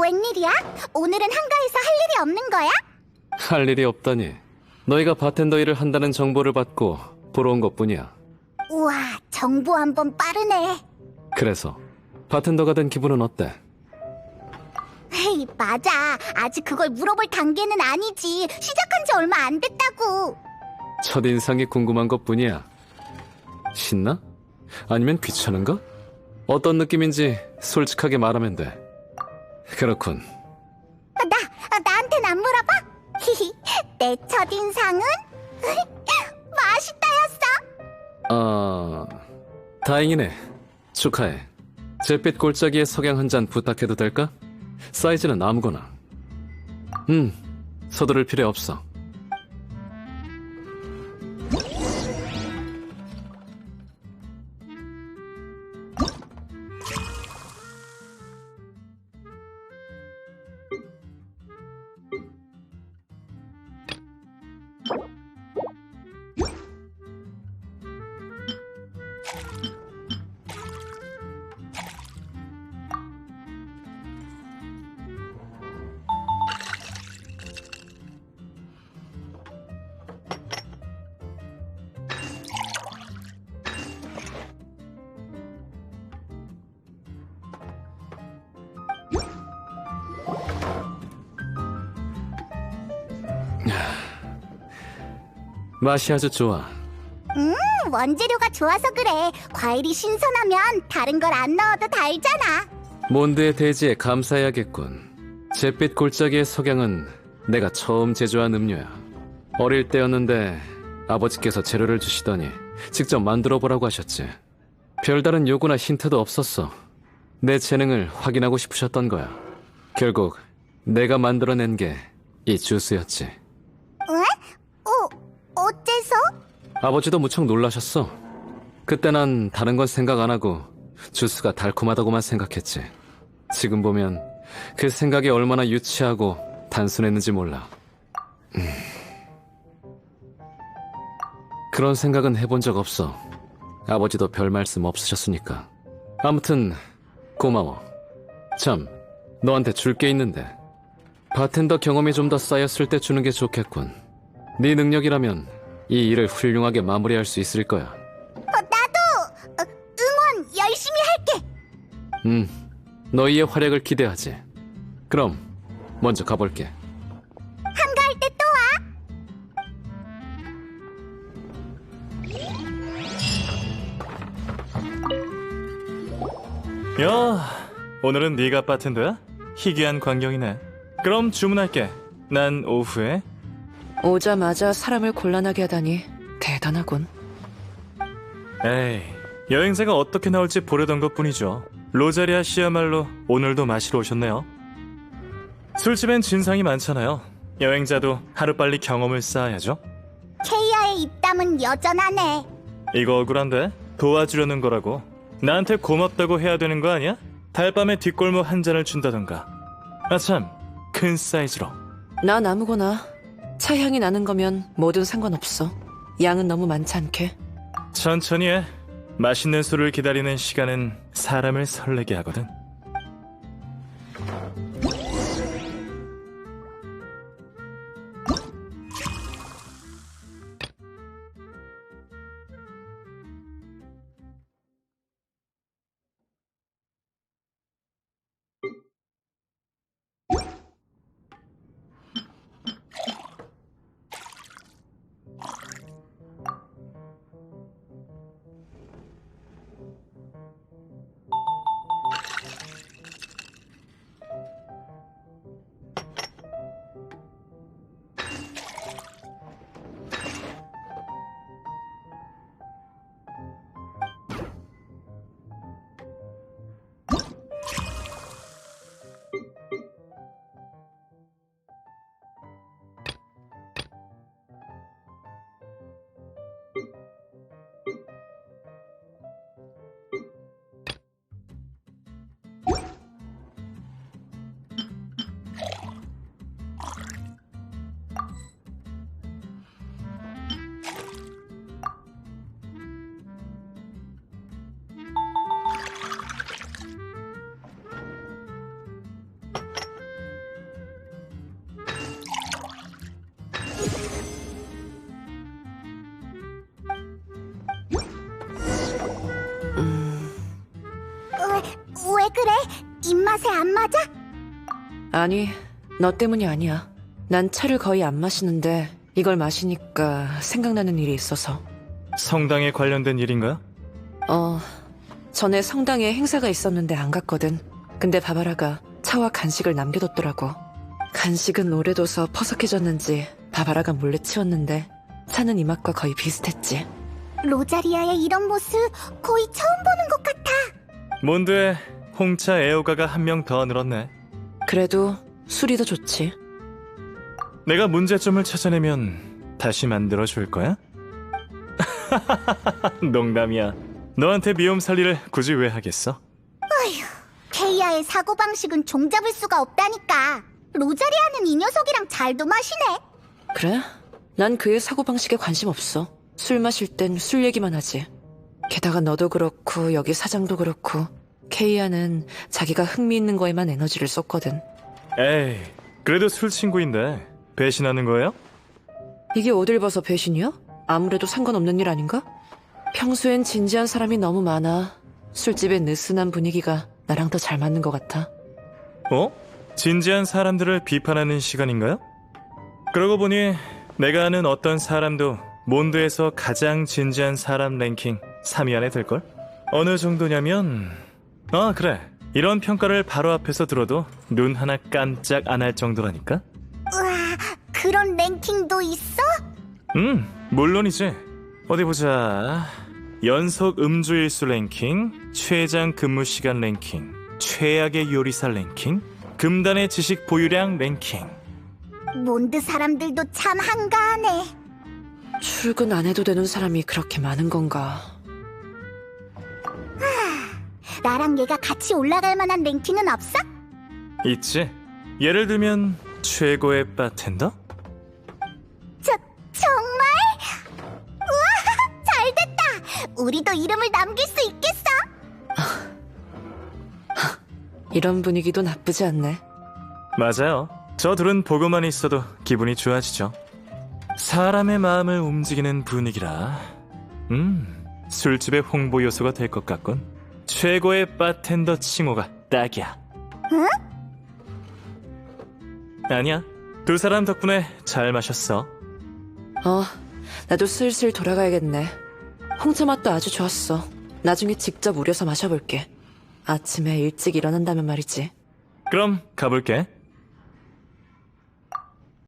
웬일이야? 오늘은 한가해서 할 일이 없는 거야? 할 일이 없다니. 너희가 바텐더 일을 한다는 정보를 받고 보러 온 것뿐이야. 우와, 정보 한 번 빠르네. 그래서 바텐더가 된 기분은 어때? 헤이, 맞아. 아직 그걸 물어볼 단계는 아니지. 시작한 지 얼마 안 됐다고. 첫인상이 궁금한 것뿐이야. 신나? 아니면 귀찮은가? 어떤 느낌인지 솔직하게 말하면 돼. 그렇군. 아, 나, 아, 나한텐 안 물어봐? 히히, 내 첫인상은? 맛있다였어. 아, 다행이네. 축하해. 잿빛 골짜기에 석양 한 잔 부탁해도 될까? 사이즈는 아무거나. 음, 서두를 필요 없어. 맛이 아주 좋아. 음, 원재료가 좋아서 그래. 과일이 신선하면 다른 걸 안 넣어도 달잖아. 몬드의 대지에 감사해야겠군. 잿빛 골짜기의 석양은 내가 처음 제조한 음료야. 어릴 때였는데 아버지께서 재료를 주시더니 직접 만들어 보라고 하셨지. 별다른 요구나 힌트도 없었어. 내 재능을 확인하고 싶으셨던 거야. 결국 내가 만들어낸 게 이 주스였지. 아버지도 무척 놀라셨어. 그때 난 다른 건 생각 안 하고 주스가 달콤하다고만 생각했지. 지금 보면 그 생각이 얼마나 유치하고 단순했는지 몰라. 음. 그런 생각은 해본 적 없어. 아버지도 별 말씀 없으셨으니까. 아무튼 고마워. 참, 너한테 줄 게 있는데. 바텐더 경험이 좀 더 쌓였을 때 주는 게 좋겠군. 네 능력이라면 이 일을 훌륭하게 마무리할 수 있을 거야. 어, 나도 어, 응원 열심히 할게. 음, 너희의 활약을 기대하지. 그럼 먼저 가볼게. 한가할 때 또 와. 야, 오늘은 네가 바텐더야? 희귀한 광경이네. 그럼 주문할게. 난 오후에. 오자마자 사람을 곤란하게 하다니 대단하군. 에이, 여행사가 어떻게 나올지 보려던 것뿐이죠. 로자리아 씨야말로 오늘도 마시러 오셨네요. 술집엔 진상이 많잖아요. 여행자도 하루빨리 경험을 쌓아야죠. 케이아의 입담은 여전하네. 이거 억울한데? 도와주려는 거라고. 나한테 고맙다고 해야 되는 거 아니야? 달밤에 뒷골목 한 잔을 준다던가. 아참, 큰 사이즈로. 난 아무거나 차 향이 나는 거면 뭐든 상관없어. 양은 너무 많지 않게. 천천히 해. 맛있는 술을 기다리는 시간은 사람을 설레게 하거든. 왜 그래? 입맛에 안 맞아? 아니, 너 때문이 아니야. 난 차를 거의 안 마시는데 이걸 마시니까 생각나는 일이 있어서. 성당에 관련된 일인가? 어, 전에 성당에 행사가 있었는데 안 갔거든. 근데 바바라가 차와 간식을 남겨뒀더라고. 간식은 오래둬서 퍼석해졌는지 바바라가 몰래 치웠는데 차는 이 맛과 거의 비슷했지. 로자리아의 이런 모습 거의 처음 보는 것 같아. 몬드에 홍차 애호가가 한 명 더 늘었네. 그래도 술이 더 좋지. 내가 문제점을 찾아내면 다시 만들어 줄 거야? 농담이야. 너한테 미움 살리를 굳이 왜 하겠어? 케이아의 사고방식은 종잡을 수가 없다니까. 로자리아는 이 녀석이랑 잘도 마시네. 그래? 난 그의 사고방식에 관심 없어. 술 마실 땐 술 얘기만 하지. 게다가 너도 그렇고 여기 사장도 그렇고 케이아는 자기가 흥미있는 거에만 에너지를 쏟거든. 에이, 그래도 술 친구인데 배신하는 거예요? 이게 어딜 봐서 배신이야? 아무래도 상관없는 일 아닌가? 평소엔 진지한 사람이 너무 많아. 술집의 느슨한 분위기가 나랑 더 잘 맞는 것 같아. 어? 진지한 사람들을 비판하는 시간인가요? 그러고 보니 내가 아는 어떤 사람도 몬드에서 가장 진지한 사람 랭킹 3위 안에 들걸? 어느 정도냐면 아 그래 이런 평가를 바로 앞에서 들어도 눈 하나 깜짝 안 할 정도라니까? 우와, 그런 랭킹도 있어? 음 물론이지 어디 보자 연속 음주일수 랭킹 최장 근무시간 랭킹 최악의 요리사 랭킹 금단의 지식 보유량 랭킹 몬드 사람들도 참 한가하네. 출근 안 해도 되는 사람이 그렇게 많은 건가? 나랑 얘가 같이 올라갈 만한 랭킹은 없어? 있지. 예를 들면 최고의 바텐더? 저, 정말? 우와, 잘 됐다. 우리도 이름을 남길 수 있겠어. 이런 분위기도 나쁘지 않네. 맞아요. 저 둘은 보고만 있어도 기분이 좋아지죠. 사람의 마음을 움직이는 분위기라. 음, 술집의 홍보 요소가 될 것 같군. 최고의 바텐더 칭호가 딱이야. 응? 아니야. 두 사람 덕분에 잘 마셨어. 어, 나도 슬슬 돌아가야겠네. 홍차 맛도 아주 좋았어. 나중에 직접 우려서 마셔볼게. 아침에 일찍 일어난다면 말이지. 그럼 가볼게.